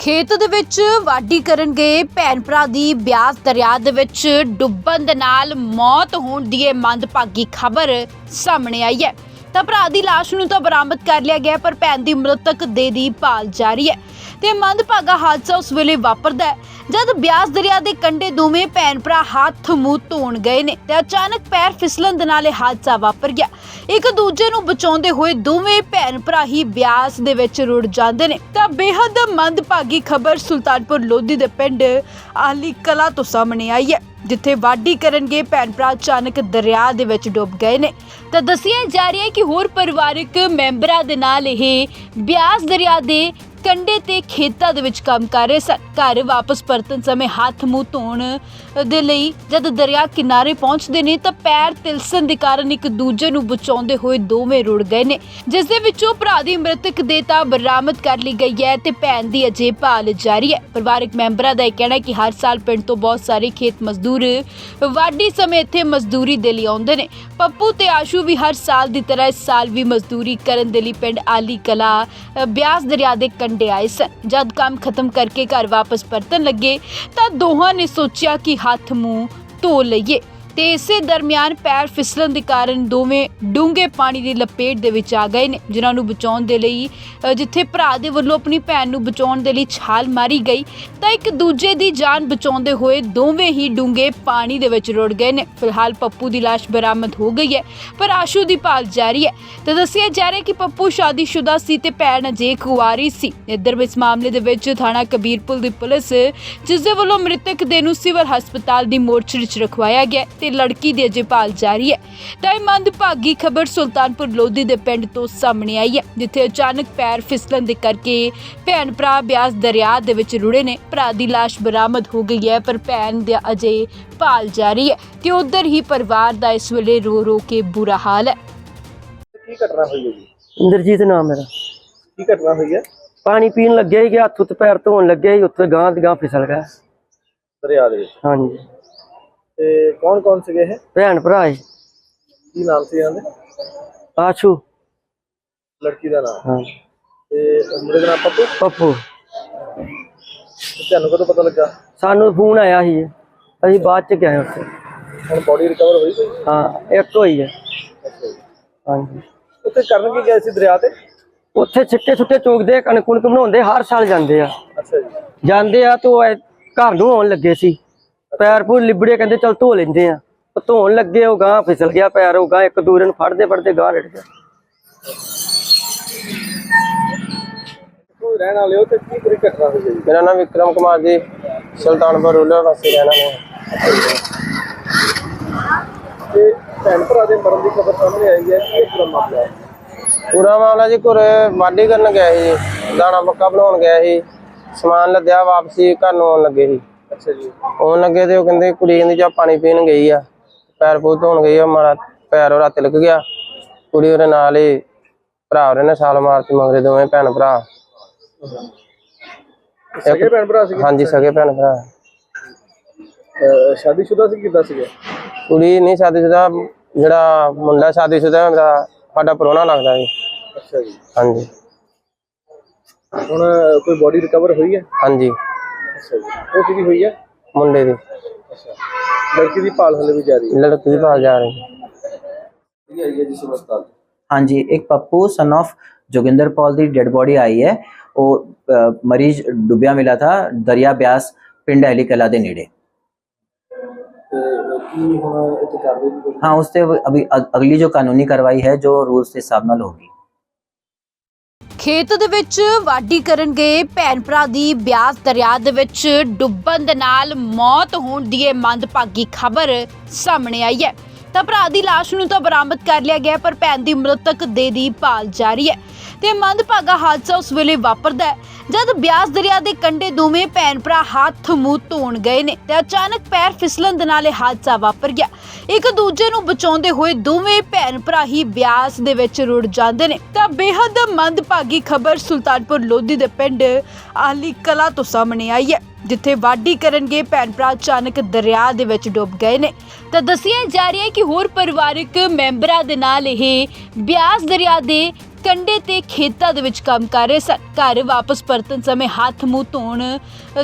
ਖੇਤ ਦੇ ਵਿੱਚ ਵਾਢੀ ਕਰਨ ਗਏ ਭੈਣ ਭਰਾ ਦੀ ਬਿਆਸ ਦਰਿਆ ਦੇ ਵਿੱਚ ਡੁੱਬਣ ਦੇ ਨਾਲ ਮੌਤ ਹੋਣ ਦੀ ਇਹ ਮੰਦਭਾਗੀ ਖਬਰ ਸਾਹਮਣੇ ਆਈ ਹੈ। ਤਾਂ ਭਰਾ ਦੀ ਲਾਸ਼ ਨੂੰ ਤਾਂ ਬਰਾਮਦ ਕਰ ਲਿਆ ਗਿਆ, ਪਰ ਭੈਣ ਦੀ ਮ੍ਰਿਤਕ ਦੇ ਦੀ ਭਾਲ ਜਾਰੀ ਹੈ। ਤੇ ਮੰਦਭਾਗਾ ਹਾਦਸਾ ਉਸ ਵੇਲੇ ਵਾਪਰਦਾ ਹੈ, ਜਦ ਬਿਆਸ ਦਰਿਆ ਦੇ ਕੰਢੇ ਦੋਵੇਂ ਭੈਣ ਭਰਾ ਹੱਥ ਮੂੰਹ ਧੋਣ ਗਏ ਨੇ ਤੇ ਅਚਾਨਕ ਪੈਰ ਫਿਸਲਣ ਦੇ ਨਾਲ ਇਹ ਹਾਦਸਾ ਵਾਪਰ ਗਿਆ। ਇੱਕ ਦੂਜੇ ਨੂੰ ਬਚਾਉਂਦੇ ਹੋਏ ਦੋਵੇਂ ਭੈਣ ਭਰਾ ਹੀ ਬਿਆਸ ਦੇ ਵਿੱਚ ਰੁੜ ਜਾਂਦੇ ਨੇ। ਤਾਂ ਬੇਹੱਦ ਮੰਦਭਾਗੀ ਖਬਰ ਸੁਲਤਾਨਪੁਰ ਲੋਧੀ ਦੇ ਪਿੰਡ ਆਲੀ ਕਲਾ ਤੋਂ ਸਾਹਮਣੇ ਆਈ ਹੈ, ਜਿੱਥੇ ਵਾਢੀ ਕਰਨਗੇ ਭੈਣ ਭਰਾ ਅਚਾਨਕ ਦਰਿਆ ਦੇ ਵਿੱਚ ਡੁੱਬ ਗਏ ਨੇ। ਤਾਂ ਦੱਸਿਆ ਜਾ ਰਿਹਾ ਹੈ ਕਿ ਹੋਰ ਪਰਿਵਾਰਕ ਮੈਂਬਰਾਂ ਦੇ ਨਾਲ ਇਹ ਬਿਆਸ ਦਰਿਆ ਦੇ ਕੰਡੇ ਤੇ ਖੇਤਾਂ ਦੇ ਵਿੱਚ ਕੰਮ ਕਰ ਰਹੇ ਸਨ। ਘਰ ਵਾਪਸ ਪਰਤਣ ਸਮੇਂ ਹੱਥ ਮੂੰਹ ਧੋਣ ਦੇ ਲਈ ਜਦ ਦਰਿਆ ਕਿਨਾਰੇ ਪਹੁੰਚਦੇ ਨੇ ਤਾਂ ਪੈਰ ਤਿਲਸਣ ਦੇ ਕਾਰਨ ਇੱਕ ਦੂਜੇ ਨੂੰ ਬਚਾਉਂਦੇ ਹੋਏ ਦੋਵੇਂ ਰੁੜ ਗਏ ਨੇ। ਜਿਸ ਦੇ ਵਿੱਚੋਂ ਭਰਾ ਦੀ ਮ੍ਰਿਤਕ ਦੇਤਾ ਬਰਾਮਦ ਕਰ ਲਈ ਗਈ ਹੈ ਤੇ ਭੈਣ ਦੀ ਅਜੇ ਭਾਲ ਜਾਰੀ ਹੈ। ਪਰਿਵਾਰਕ ਮੈਂਬਰਾਂ ਦਾ ਇਹ ਕਹਿਣਾ ਹੈ ਕਿ ਹਰ ਸਾਲ ਪਿੰਡ ਤੋਂ ਬਹੁਤ ਸਾਰੇ ਖੇਤ ਮਜ਼ਦੂਰ ਵਾਢੀ ਸਮੇਂ ਇੱਥੇ ਮਜ਼ਦੂਰੀ ਦੇ ਲਈ ਆਉਂਦੇ ਨੇ। ਪੱਪੂ ਤੇ ਆਸ਼ੂ ਵੀ ਹਰ ਸਾਲ ਦੀ ਤਰ੍ਹਾਂ ਇਸ ਸਾਲ ਵੀ ਮਜ਼ਦੂਰੀ ਕਰਨ ਦੇ ਲਈ ਪਿੰਡ ਆਲੀ ਕਲਾ ਬਿਆਸ ਦਰਿਆ ਦੇ ਕੰਢੇ ਆਏ ਸਨ। ਜਦ ਕੰਮ ਖਤਮ ਕਰਕੇ ਘਰ ਵਾਪਸ ਪਰਤਣ ਲੱਗੇ ਤਾਂ ਦੋਹਾਂ ਨੇ ਸੋਚਿਆ ਕਿ ਹੱਥ ਮੂੰਹ ਧੋ ਲਈਏ। ਤੇ ਇਸੇ ਦਰਮਿਆਨ ਪੈਰ ਫਿਸਲਣ ਦੇ ਕਾਰਨ ਦੋਵੇਂ ਡੂੰਘੇ ਪਾਣੀ ਦੀ ਲਪੇਟ ਦੇ ਵਿੱਚ ਆ ਗਏ ਨੇ, ਜਿਨ੍ਹਾਂ ਨੂੰ ਬਚਾਉਣ ਦੇ ਲਈ ਜਿੱਥੇ ਭਰਾ ਦੇ ਵੱਲੋਂ ਆਪਣੀ ਭੈਣ ਨੂੰ ਬਚਾਉਣ ਦੇ ਲਈ ਛਾਲ ਮਾਰੀ ਗਈ, ਤਾਂ ਇੱਕ ਦੂਜੇ ਦੀ ਜਾਨ ਬਚਾਉਂਦੇ ਹੋਏ ਦੋਵੇਂ ਹੀ ਡੂੰਘੇ ਪਾਣੀ ਦੇ ਵਿੱਚ ਰੁੜ ਗਏ ਨੇ। ਫਿਲਹਾਲ ਪੱਪੂ ਦੀ ਲਾਸ਼ ਬਰਾਮਦ ਹੋ ਗਈ ਹੈ, ਪਰ ਆਸ਼ੂ ਦੀ ਭਾਲ ਜਾਰੀ ਹੈ। ਤੇ ਦੱਸਿਆ ਜਾ ਰਿਹਾ ਕਿ ਪੱਪੂ ਸ਼ਾਦੀशुदा ਸੀ ਤੇ ਭੈਣ ਅਜੇ ਕੁਆਰੀ ਸੀ। ਇੱਧਰ ਇਸ ਮਾਮਲੇ ਦੇ ਵਿੱਚ ਥਾਣਾ ਕਬੀਰਪੁਰ ਦੀ ਪੁਲਿਸ ਜਿਸ ਦੇ ਵੱਲੋਂ ਮ੍ਰਿਤਕ ਦੇ ਨੂੰ ਸਿਵਲ ਹਸਪਤਾਲ ਦੀ ਮੋਰਚਰੀ 'ਚ ਰਖਵਾਇਆ ਗਿਆ ਤੇ ਲੜਕੀ ਦੀ ਅਜੇ ਭਾਲ ਜਾਰੀ ਹੈ। ਤਾਂ ਇਹ ਮੰਦਭਾਗੀ ਖਬਰ ਸੁਲਤਾਨਪੁਰ ਲੋਧੀ ਦੇ ਪਿੰਡ ਤੋਂ ਸਾਹਮਣੇ ਆਈ ਹੈ ਜਿੱਥੇ ਅਚਾਨਕ ਪੈਰ ਫਿਸਲਣ ਦੇ ਕਰਕੇ ਭੈਣ ਭਰਾ ਬਿਆਸ ਦਰਿਆ ਦੇ ਵਿੱਚ ਰੁੜੇ ਨੇ। ਭਰਾ ਦੀ ਲਾਸ਼ ਬਰਾਮਦ ਹੋ ਗਈ ਹੈ ਪਰ ਭੈਣ ਦਾ ਅਜੇ ਭਾਲ ਜਾਰੀ ਹੈ ਤੇ ਉਧਰ ਹੀ ਪਰਿਵਾਰ ਦਾ ਇਸ ਵੇਲੇ ਰੋ ਰੋ ਕੇ ਬੁਰਾ ਹਾਲ ਹੈ। ਕੀ ਘਟਨਾ ਹੋਈ ਹੈ ਜੀ? ਇੰਦਰਜੀਤ ਨਾਮ ਮੇਰਾ। ਕੀ ਘਟਨਾ ਹੋਈ ਹੈ? ਪਾਣੀ ਪੀਣ ਲੱਗਿਆ ਹੀ ਕਿ ਹੱਥ ਉੱਤੇ ਪੈਰ ਧੋਣ ਲੱਗਿਆ ਹੀ ਉੱਥੇ ਗਾਂ ਦੀ ਗਾਂ ਫਿਸਲ ਗਿਆ। ਦਰਿਆ ਦੇ ਵਿੱਚ। ਹਾਂਜੀ। ਤੇ ਕੌਣ ਕੌਣ ਸੀਗੇ ਇਹ? ਭੈਣ ਭਰਾ ਸੀ ਕੀ ਨਾਮ ਸੀ ਇਹਨਾਂ ਦੇ? ਆਸ਼ੂ। ਲੜਕੀ ਦਾ ਨਾਮ। ਹਾਂ। ਤੇ ਮੁੰਡੇ ਦਾ ਨਾਮ ਪੱਪੂ? ਪੱਪੂ। ਤੇ ਤੁਹਾਨੂੰ ਕਦੋਂ ਪਤਾ ਲੱਗਾ? ਸਾਨੂੰ ਫੋਨ ਆਇਆ ਸੀ। ਅਸੀਂ ਬਾਅਦ ਚ ਗਏ ਉੱਥੇ। ਹੁਣ ਬੋਡੀ ਰਿਕਵਰ ਹੋਈ ਕੋਈ? ਹਾਂ ਇੱਕ ਹੋਈ ਹੈ। ਜੀ। ਹਾਂਜੀ। ਉੱਥੇ ਕਰਨ ਕੀ ਗਏ ਸੀ ਦਰਿਆ ਤੇ? ਉੱਥੇ ਛਿੱਟੇ ਛੁੱਟੇ ਚੋਕਦੇ ਕਣਕ ਕੁਣਕ ਬਣਾਉਂਦੇ ਹਰ ਸਾਲ ਜਾਂਦੇ ਆ। ਅੱਛਾ ਜੀ। ਜਾਂਦੇ ਆ ਤੋਂ ਘਰ ਨੂੰ ਆਉਣ ਲੱਗੇ ਸੀ। ਪੈਰ ਪੂਰ ਲਿਬੜੇ ਕਹਿੰਦੇ ਚਲ ਧੋ ਲੈਂਦੇ ਆ। ਉਹ ਧੋਣ ਲੱਗੇ ਉਹ ਗਾਂ ਫਿਸਲ ਗਿਆ ਪੈਰ ਉਹ ਗਾਂ ਇੱਕ ਦੂਰੇ ਨੂੰ ਫੜਦੇ ਫੜਦੇ ਗਾਂ ਰੜ ਗਿਆ। ਕੋਈ ਰਹਿਣ ਵਾਲੇ ਹੋ ਤੇ ਕੀ ਪੂਰੀ ਘਟਨਾ ਹੋਈ ਹੈ ਜੀ ਮੇਰਾ ਨਾਮ ਵਿਕਰਮ ਕੁਮਾਰ ਜੀ ਸੁਲਤਾਨਪੁਰ ਰੂਲਰ ਵਾਸੀ ਰਹਿਣਾ ਮੈਂ ਤੇ ਭੈਣ ਭਰਾ ਦੇ ਮਰਨ ਦੀ ਖਬਰ ਸਾਹਮਣੇ ਆਈ ਹੈ ਇਹ ਪੂਰਾ ਮਾਮਲਾ ਹੈ ਪੂਰਾ ਮਾਮਲਾ ਜੀ ਘਰੇ ਵਾਢੀ ਕਰਨ ਗਿਆ ਸੀ ਦਾਣਾ ਪੱਕਾ ਬਣਾਉਣ ਗਿਆ ਸੀ ਸਮਾਨ ਲੱਦਿਆ ਵਾਪਸੀ ਘਰ ਨੂੰ ਆਉਣ ਲੱਗੇ ਸੀ। ਅੱਛਾ ਜੀ। ਲੱਗੇ ਤੇ ਉਹ ਕਹਿੰਦੇ ਕੁੜੀ ਕਹਿੰਦੀ ਜਾ ਪਾਣੀ ਪੀਣ ਗਈ ਆ। ਪੈਰ ਪੋ ਧੋਣ ਗਈ ਆ ਮਾਰਾ ਪੈਰ ਉਹਦਾ ਤਿਲਕ ਗਿਆ। ਕੁੜੀ ਉਹਦੇ ਨਾਲ ਹੀ ਭਰਾ ਉਹਦੇ ਨਾਲ ਛਾਲ ਮਾਰਤੀ ਮਗਰੇ ਦੋਵੇਂ ਭੈਣ ਭਰਾ। ਸਗੇ ਭੈਣ ਭਰਾ ਸੀ ਹਾਂਜੀ ਸਗੇ ਭੈਣ ਭਰਾ। ਸ਼ਾਦੀशुदा ਸੀ ਕਿਦਾਂ ਸੀਗਾ? ਕੁੜੀ ਨਹੀਂ ਸ਼ਾਦੀशुदा ਜਿਹੜਾ ਮੁੰਡਾ ਸ਼ਾਦੀशुदा ਹੁੰਦਾ ਸਾਡਾ ਪਰੋਣਾ ਲੱਗਦਾ ਜੀ ਅੱਛਾ ਜੀ। ਹਾਂਜੀ। ਹੁਣ ਕੋਈ ਬੋਡੀ ਰਿਕਵਰ ਹੋਈ ਹੈ? ਹਾਂਜੀ। ਅੱਛਾ ਜੀ ਉਹ ਕਿਹਦੀ ਹੋਈ ਹੈ ਮੁੰਡੇ ਦੀ ਅੱਛਾ ਲੜਕੀ ਦੀ ਭਾਲ ਹਲੇ ਵੀ ਜਾਰੀ ਹੈ ਲੜਕੀ ਦੀ ਭਾਲ ਜਾ ਰਹੀ ਇਹ ਆਈ ਹੈ ਜੀ ਹਸਪਤਾਲ हाँ जी एक Pappu son of Joginder Paul की डेड बॉडी आई है वो अ, मरीज डुबिया मिला था दरिया ब्यास पिंड अली कला के नेड़े ਤੇ ਕੀ ਹੁਣ ਇੱਥੇ ਕਰਦੇ ਜੀ हाँ उससे वो अभी अग- अगली जो कानूनी कार्रवाई है जो रूल्स के हिसाब नाल होगी ਖੇਤ ਦੇ ਵਿੱਚ ਵਾਢੀ ਕਰਨ ਗਏ ਭੈਣ ਭਰਾ ਦੀ ਬਿਆਸ ਦਰਿਆ ਦੇ ਵਿੱਚ ਡੁੱਬਣ ਦੇ ਨਾਲ ਮੌਤ ਹੋਣ ਦੀ ਇਹ ਮੰਦਭਾਗੀ ਖਬਰ ਸਾਹਮਣੇ ਆਈ ਹੈ। ਤਾਂ ਭਰਾ ਦੀ ਲਾਸ਼ ਨੂੰ ਤਾਂ ਬਰਾਮਦ ਕਰ ਲਿਆ ਗਿਆ, ਪਰ ਭੈਣ ਦੀ ਮ੍ਰਿਤਕ ਦੇ ਦੀ ਭਾਲ ਜਾਰੀ ਹੈ। ਤੇ ਮੰਦਭਾਗਾ ਹਾਦਸਾ ਉਸ ਵੇਲੇ ਵਾਪਰਦਾ ਹੈ, ਜਦ ਬਿਆਸ ਦਰਿਆ ਦੇ ਕੰਢੇ ਦੋਵੇਂ ਭੈਣ ਭਰਾ ਹੱਥ ਮੂੰਹ ਧੋਣ ਗਏ ਨੇ ਤੇ ਅਚਾਨਕ ਪੈਰ ਫਿਸਲਣ ਦੇ ਨਾਲ ਇਹ ਹਾਦਸਾ ਵਾਪਰ ਗਿਆ। ਇੱਕ ਦੂਜੇ ਨੂੰ ਬਚਾਉਂਦੇ ਹੋਏ ਦੋਵੇਂ ਭੈਣ ਭਰਾ ਹੀ ਬਿਆਸ ਦੇ ਵਿੱਚ ਰੁੜ ਜਾਂਦੇ ਨੇ। ਤਾਂ ਬੇਹੱਦ ਮੰਦਭਾਗੀ ਖਬਰ ਸੁਲਤਾਨਪੁਰ ਲੋਧੀ ਦੇ ਪਿੰਡ ਆਲੀ ਕਲਾ ਤੋਂ ਸਾਹਮਣੇ ਆਈ ਹੈ, ਜਿੱਥੇ ਵਾਢੀ ਕਰਨਗੇ ਭੈਣ ਭਰਾ ਅਚਾਨਕ ਦਰਿਆ ਦੇ ਵਿੱਚ ਡੁੱਬ ਗਏ ਨੇ। ਤਾਂ ਦੱਸਿਆ ਜਾ ਰਿਹਾ ਹੈ ਕਿ ਹੋਰ ਪਰਿਵਾਰਕ ਮੈਂਬਰਾਂ ਦੇ ਨਾਲ ਇਹ ਬਿਆਸ ਦਰਿਆ ਦੇ ਕੰਡੇ ਤੇ ਖੇਤਾਂ ਦੇ ਵਿੱਚ ਕੰਮ ਕਰ ਰਹੇ ਸਨ। ਘਰ ਵਾਪਸ ਪਰਤਣ ਸਮੇਂ ਹੱਥ ਮੂੰਹ ਧੋਣ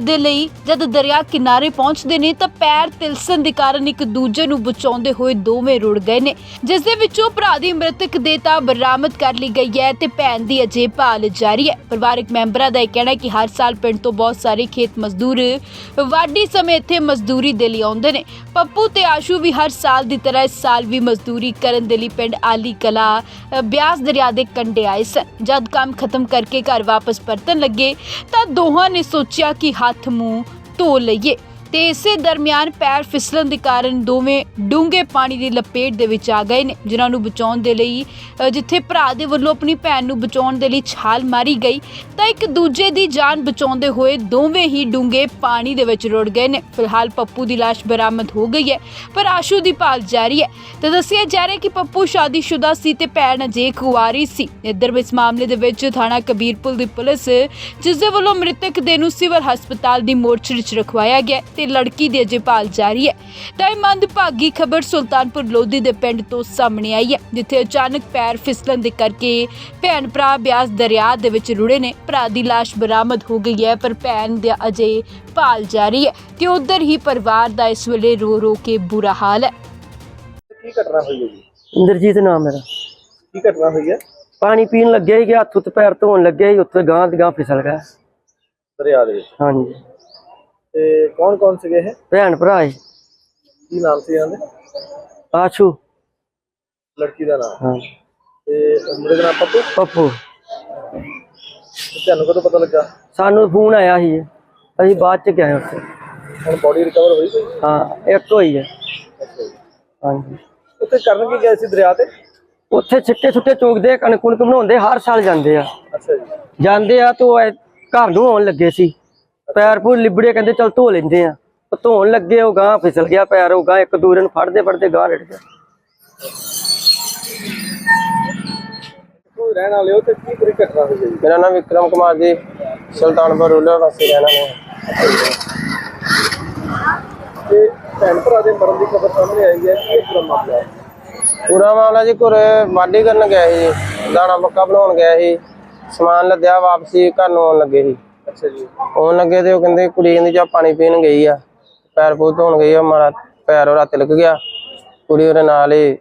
ਦੇ ਲਈ ਜਦ ਦਰਿਆ ਕਿਨਾਰੇ ਪਹੁੰਚਦੇ ਨੇ ਤਾਂ ਪੈਰ ਤਿਲਸਣ ਦੇ ਕਾਰਨ ਇੱਕ ਦੂਜੇ ਨੂੰ ਬਚਾਉਂਦੇ ਹੋਏ ਦੋਵੇਂ ਰੁੜ ਗਏ ਨੇ। ਜਿਸ ਦੇ ਵਿੱਚੋਂ ਭਰਾ ਦੀ ਮ੍ਰਿਤਕ ਦੇਤਾ ਬਰਾਮਦ ਕਰ ਲਈ ਗਈ ਹੈ ਤੇ ਭੈਣ ਦੀ ਅਜੇ ਭਾਲ ਜਾਰੀ ਹੈ। ਪਰਿਵਾਰਕ ਮੈਂਬਰਾਂ ਦਾ ਇਹ ਕਹਿਣਾ ਹੈ ਕਿ ਹਰ ਸਾਲ ਪਿੰਡ ਤੋਂ ਬਹੁਤ ਸਾਰੇ ਖੇਤ ਮਜ਼ਦੂਰ ਵਾਢੀ ਸਮੇਂ ਇੱਥੇ ਮਜ਼ਦੂਰੀ ਦੇ ਲਈ ਆਉਂਦੇ ਨੇ। ਪੱਪੂ ਤੇ ਆਸ਼ੂ ਵੀ ਹਰ ਸਾਲ ਦੀ ਤਰ੍ਹਾਂ ਇਸ ਸਾਲ ਵੀ ਮਜ਼ਦੂਰੀ ਕਰਨ ਦੇ ਲਈ ਪਿੰਡ ਆਲੀ ਕਲਾ ਬਿਆਸ ਦਰਿਆ ਦੇ ਕੰਢੇ ਆਏ ਸਨ। ਜਦ ਕੰਮ ਖਤਮ ਕਰਕੇ ਘਰ ਵਾਪਸ ਪਰਤਣ ਲੱਗੇ ਤਾਂ ਦੋਹਾਂ ਨੇ ਸੋਚਿਆ ਕਿ ਹੱਥ ਮੂੰਹ ਧੋ ਲਈਏ। ਤੇ ਇਸੇ ਦਰਮਿਆਨ ਪੈਰ ਫਿਸਲਣ ਦੇ ਕਾਰਨ ਦੋਵੇਂ ਡੂੰਘੇ ਪਾਣੀ ਦੀ ਲਪੇਟ ਦੇ ਵਿੱਚ ਆ ਗਏ ਨੇ, ਜਿਨ੍ਹਾਂ ਨੂੰ ਬਚਾਉਣ ਦੇ ਲਈ ਜਿੱਥੇ ਭਰਾ ਦੇ ਵੱਲੋਂ ਆਪਣੀ ਭੈਣ ਨੂੰ ਬਚਾਉਣ ਦੇ ਲਈ ਛਾਲ ਮਾਰੀ ਗਈ, ਤਾਂ ਇੱਕ ਦੂਜੇ ਦੀ ਜਾਨ ਬਚਾਉਂਦੇ ਹੋਏ ਦੋਵੇਂ ਹੀ ਡੂੰਘੇ ਪਾਣੀ ਦੇ ਵਿੱਚ ਰੁੜ ਗਏ ਨੇ। ਫਿਲਹਾਲ ਪੱਪੂ ਦੀ ਲਾਸ਼ ਬਰਾਮਦ ਹੋ ਗਈ ਹੈ, ਪਰ ਆਸ਼ੂ ਦੀ ਭਾਲ ਜਾਰੀ ਹੈ। ਤੇ ਦੱਸਿਆ ਜਾ ਰਿਹਾ ਕਿ ਪੱਪੂ ਸ਼ਾਦੀशुदा ਸੀ ਤੇ ਭੈਣ ਅਜੇ ਕੁਆਰੀ ਸੀ। ਇੱਧਰ ਇਸ ਮਾਮਲੇ ਦੇ ਵਿੱਚ ਥਾਣਾ ਕਬੀਰਪੁਰ ਦੀ ਪੁਲਿਸ ਜਿਸ ਦੇ ਵੱਲੋਂ ਮ੍ਰਿਤਕ ਦੇ ਨੂੰ ਸਿਵਲ ਹਸਪਤਾਲ ਦੀ ਮੋਰਚਰੀ 'ਚ ਰਖਵਾਇਆ ਗਿਆ ਤੇ ਲੜਕੀ ਦੀ ਅਜੇ ਭਾਲ ਜਾਰੀ ਹੈ। ਤਾਂ ਇਹ ਮੰਦਭਾਗੀ ਖਬਰ ਸੁਲਤਾਨਪੁਰ ਲੋਧੀ ਦੇ ਪਿੰਡ ਤੋਂ ਸਾਹਮਣੇ ਆਈ ਹੈ ਜਿੱਥੇ ਅਚਾਨਕ ਪੈਰ ਫਿਸਲਣ ਦੇ ਕਰਕੇ ਭੈਣ ਭਰਾ ਬਿਆਸ ਦਰਿਆ ਦੇ ਵਿੱਚ ਰੁੜੇ ਨੇ। ਭਰਾ ਦੀ ਲਾਸ਼ ਬਰਾਮਦ ਹੋ ਗਈ ਹੈ ਪਰ ਭੈਣ ਦਾ ਅਜੇ ਭਾਲ ਜਾਰੀ ਹੈ ਤੇ ਉਧਰ ਹੀ ਪਰਿਵਾਰ ਦਾ ਇਸ ਵੇਲੇ ਰੋ ਰੋ ਕੇ ਬੁਰਾ ਹਾਲ ਹੈ। ਕੀ ਘਟਨਾ ਹੋਈ ਹੈ ਜੀ? ਇੰਦਰਜੀਤ ਨਾਮ ਮੇਰਾ। ਕੀ ਘਟਨਾ ਹੋਈ ਹੈ? ਪਾਣੀ ਪੀਣ ਲੱਗਿਆ ਹੀ ਕਿ ਹੱਥ ਉੱਤੇ ਪੈਰ ਧੋਣ ਲੱਗਿਆ ਹੀ ਉੱਥੇ ਗਾਂ ਦੀ ਗਾਂ ਫਿਸਲ ਗਿਆ। ਦਰਿਆ ਦੇ ਵਿੱਚ। ਹਾਂਜੀ। ਤੇ ਕੌਣ ਕੌਣ ਸੀਗੇ ਇਹ? ਭੈਣ ਭਰਾ ਸੀ ਕੀ ਨਾਮ ਸੀ ਇਹਨਾਂ ਦੇ? ਆਸ਼ੂ। ਲੜਕੀ ਦਾ ਨਾਮ। ਹਾਂ। ਤੇ ਮੁੰਡੇ ਦਾ ਨਾਮ ਪੱਪੂ? ਪੱਪੂ। ਤੇ ਤੁਹਾਨੂੰ ਕਦੋਂ ਪਤਾ ਲੱਗਾ? ਸਾਨੂੰ ਫੋਨ ਆਇਆ ਸੀ ਅਸੀਂ ਬਾਅਦ ਚ ਗਏ ਉੱਥੇ। ਹੁਣ ਬੋਡੀ ਰਿਕਵਰ ਹੋਈ ਕੋਈ? ਹਾਂ ਇੱਕ ਹੋਈ ਹੈ। ਜੀ। ਹਾਂਜੀ। ਉੱਥੇ ਕਰਨ ਕੀ ਗਏ ਸੀ ਦਰਿਆ ਤੇ? ਉੱਥੇ ਛਿੱਟੇ ਛੁੱਟੇ ਚੋਕਦੇ ਕਣਕ ਕੁਣਕ ਬਣਾਉਂਦੇ ਹਰ ਸਾਲ ਜਾਂਦੇ ਆ। ਅੱਛਾ ਜੀ। ਜਾਂਦੇ ਆ ਤੋਂ ਘਰ ਨੂੰ ਆਉਣ ਲੱਗੇ ਸੀ। ਪੈਰ ਪੂਰ ਲਿਬੜੇ ਕਹਿੰਦੇ ਚਲ ਧੋ ਲੈਂਦੇ ਆ। ਉਹ ਧੋਣ ਲੱਗੇ ਉਹ ਗਾਂ ਫਿਸਲ ਗਿਆ ਪੈਰ ਉਹ ਗਾਂ ਇੱਕ ਦੂਰੇ ਨੂੰ ਫੜਦੇ ਫੜਦੇ ਗਾਂ ਰੜ ਗਿਆ। ਕੋਈ ਰਹਿਣ ਵਾਲੇ ਹੋ ਤੇ ਕੀ ਪੂਰੀ ਘਟਨਾ ਹੋਈ ਹੈ ਜੀ ਮੇਰਾ ਨਾਮ ਵਿਕਰਮ ਕੁਮਾਰ ਜੀ ਸੁਲਤਾਨਪੁਰ ਰੂਲਰ ਵਾਸੀ ਰਹਿਣਾ ਤੇ ਭੈਣ ਭਰਾ ਦੇ ਮਰਨ ਦੀ ਖਬਰ ਸਾਹਮਣੇ ਆਈ ਹੈ ਇਹ ਪੂਰਾ ਮਾਮਲਾ ਹੈ? ਪੂਰਾ ਮਾਮਲਾ ਜੀ ਘਰੇ ਵਾਢੀ ਕਰਨ ਗਿਆ ਸੀ ਦਾਣਾ ਪੱਕਾ ਬਣਾਉਣ ਗਿਆ ਸੀ ਸਮਾਨ ਲੱਦਿਆ ਵਾਪਸੀ ਘਰ ਨੂੰ ਆਉਣ ਲੱਗੇ ਸੀ। ਅੱਛਾ ਲੱਗੇ ਤੇ ਉਹ ਕਹਿੰਦੇ ਕੁੜੀ ਕਹਿੰਦੀ ਜਾ ਪਾਣੀ ਪੀਣ ਗਈ ਆ। ਪੈਰ ਪੋ ਧੋਣ ਗਈ ਆ ਮਾਰਾ ਪੈਰ ਉਹਦਾ ਤਿਲਕ ਗਿਆ। ਕੁੜੀ ਉਹਦੇ ਨਾਲ ਹੀ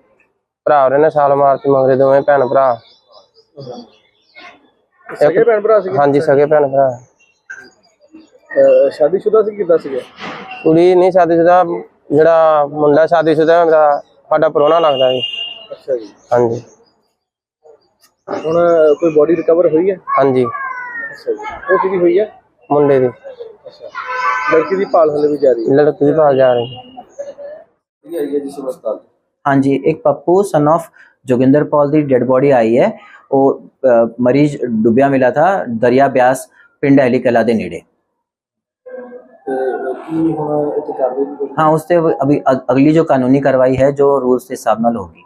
ਭਰਾ ਉਹਦੇ ਨਾਲ ਛਾਲ ਮਾਰਤੀ ਮਗਰੇ ਦੋਵੇਂ ਭੈਣ ਭਰਾ। ਸਗੇ ਭੈਣ ਭਰਾ ਸੀ ਹਾਂਜੀ ਸਗੇ ਭੈਣ ਭਰਾ। ਸ਼ਾਦੀशुदा ਸੀ ਕਿਦਾਂ ਸੀਗਾ? ਕੁੜੀ ਨਹੀਂ ਸ਼ਾਦੀशुदा ਜਿਹੜਾ ਮੁੰਡਾ ਸ਼ਾਦੀशुदा ਮੇਰਾ ਸਾਡਾ ਪਰੋਣਾ ਲੱਗਦਾ ਜੀ ਅੱਛਾ ਜੀ। ਹਾਂਜੀ। ਹੁਣ ਕੋਈ ਬੋਡੀ ਰਿਕਵਰ ਹੋਈ ਹੈ? ਹਾਂਜੀ। ਅੱਛਾ ਜੀ ਉਹ ਕਿਹਦੀ ਹੋਈ ਹੈ ਮੁੰਡੇ ਦੀ ਅੱਛਾ ਲੜਕੀ ਦੀ ਭਾਲ ਹਲੇ ਵੀ ਜਾਰੀ ਹੈ ਲੜਕੀ ਦੀ ਭਾਲ ਜਾ ਰਹੀ ਹੈ ਇਹ ਆਈ ਹੈ ਜੀ ਹਸਪਤਾਲ हाँ जी एक Pappu son of Joginder Paul the dead body आई है वो अ, मरीज डूबिया मिला था दरिया ब्यास पिंड अली कला दे नेड़े ਤੇ ਕੀ ਹੁਣ ਇੱਥੇ ਕਰਦੇ ਜੀ हाँ उससे अभी अग- अगली जो कानूनी कार्रवाई है जो रूल्स के हिसाब नाल होगी